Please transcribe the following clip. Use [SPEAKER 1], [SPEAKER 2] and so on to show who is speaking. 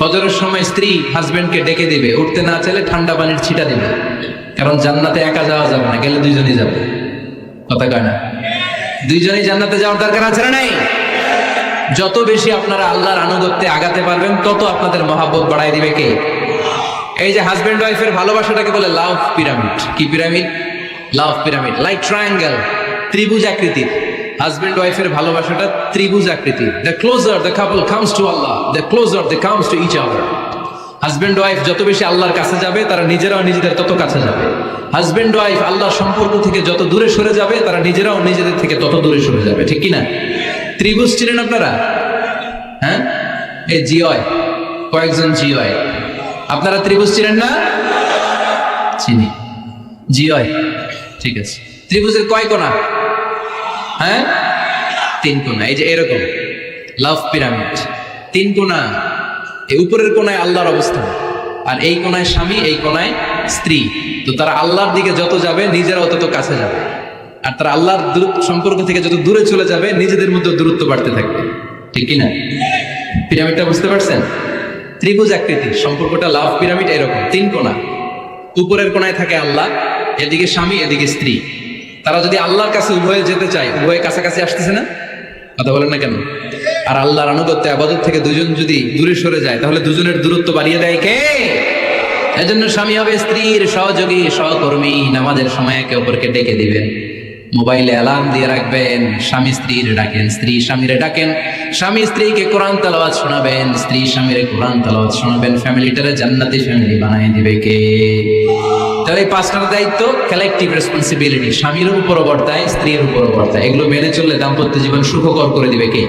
[SPEAKER 1] ফজরের সময় স্ত্রী হাজবেন্ডকে ডেকে দিবে। উঠতে না চাইলে ঠান্ডা পানির ছিটা দিবে। কারণ জান্নাতে একা যাওয়া যাবে না, গেলে দুইজনই যাবে। কথা কয় না? দুইজনই জান্নাতে যাওয়ার দরকার আছে না নাই? যত বেশি আপনারা আল্লাহর আনুগত্যে আগাতে পারবেন, তত আপনাদের মহাব্বত বাড়াই দিবে কে? এই যে হাজবেন্ড ওয়াইফের ভালোবাসাটাকে বলে লাভ পিরামিড কি pyramid love pyramid like triangle ত্রিভুজ আকৃতির। হাজবেন্ড ওয়াইফের ভালোবাসাটা ত্রিভুজ আকৃতির the closer the couple comes to Allah the closer the comes to each other husband wife যত বেশি আল্লাহর কাছে যাবে, তারা নিজেরাও নিজেদের তত কাছে যাবে। হাজবেন্ড ওয়াইফ আল্লাহর সম্পর্ক থেকে যত দূরে সরে যাবে, তারা নিজেরাও নিজেদের থেকে তত দূরে সরে যাবে। ঠিক কি না ত্রিভুজ ছিলেন আপনারা? হ্যাঁ? এই জিওয়। কয়েকজন জিওয়। আপনারা ত্রিভুজ ছিলেন না? চিনি। জিওয়। ঠিক আছে। ত্রিভুজের কয় কোণা? হ্যাঁ? তিন কোণা, এই যে এরকম। Love pyramid. তিন কোণা, এই উপরের কোণায় আল্লাহর অবস্থান আর এই কোনায় স্বামী, এই কোনায় স্ত্রী। তো তারা আল্লাহর দিকে যত যাবে, নিজেরাও তত কাছে যাবে। আর তারা আল্লাহর দূর- সম্পর্ক থেকে যত দূরে চলে যাবে, নিজেদের মধ্যে দূরত্ব বাড়তে থাকবে। ঠিক কি না পিরামিডটা বুঝতে পারছেন? ত্রিভুজ আকৃতি, সম্পর্কটা লাভ পিরামিড এরকম। তিন কোণা। উপরের কোণায় থাকে আল্লাহ, এদিকে স্বামী, এদিকে স্ত্রী। তারা যদি আল্লাহর কাছে উভয়ে যেতে চায়, উভয়ে কাছাকাছি আসতেছে না? কথা বলেন না কেন? আর আল্লাহর আনুগত্য আবাদত থেকে দুজন যদি দূরে সরে যায়, তাহলে দুজনের দূরত্ব বাড়িয়ে দেয় কে? এজন্য স্বামী হবে স্ত্রীর সহযোগী, সহকর্মী, নামাজের সময় একে অপরকে ডেকে দিবেন। মোবাইলে অ্যালার্ম দিয়ে রাখবেন, স্বামী স্ত্রীর ডাকেন, স্ত্রী স্বামীরে ডাকেন, স্বামী স্ত্রীকে কোরআন তালাওয়াত শোনাবেন, স্ত্রী স্বামীরে কোরআন তালাওয়াত শোনাবেন, ফ্যামিলিটারে জান্নাতি ফ্যামিলি বানাই দিবে কে? তাহলে এই পাঁচটার দায়িত্ব কালেকটিভ রেসপন্সিবিলিটি স্বামীর উপরও বর্তায় স্ত্রীর উপরও বর্তায় এগুলো মেনে চললে দাম্পত্য জীবন সুখকর করে দিবে কে?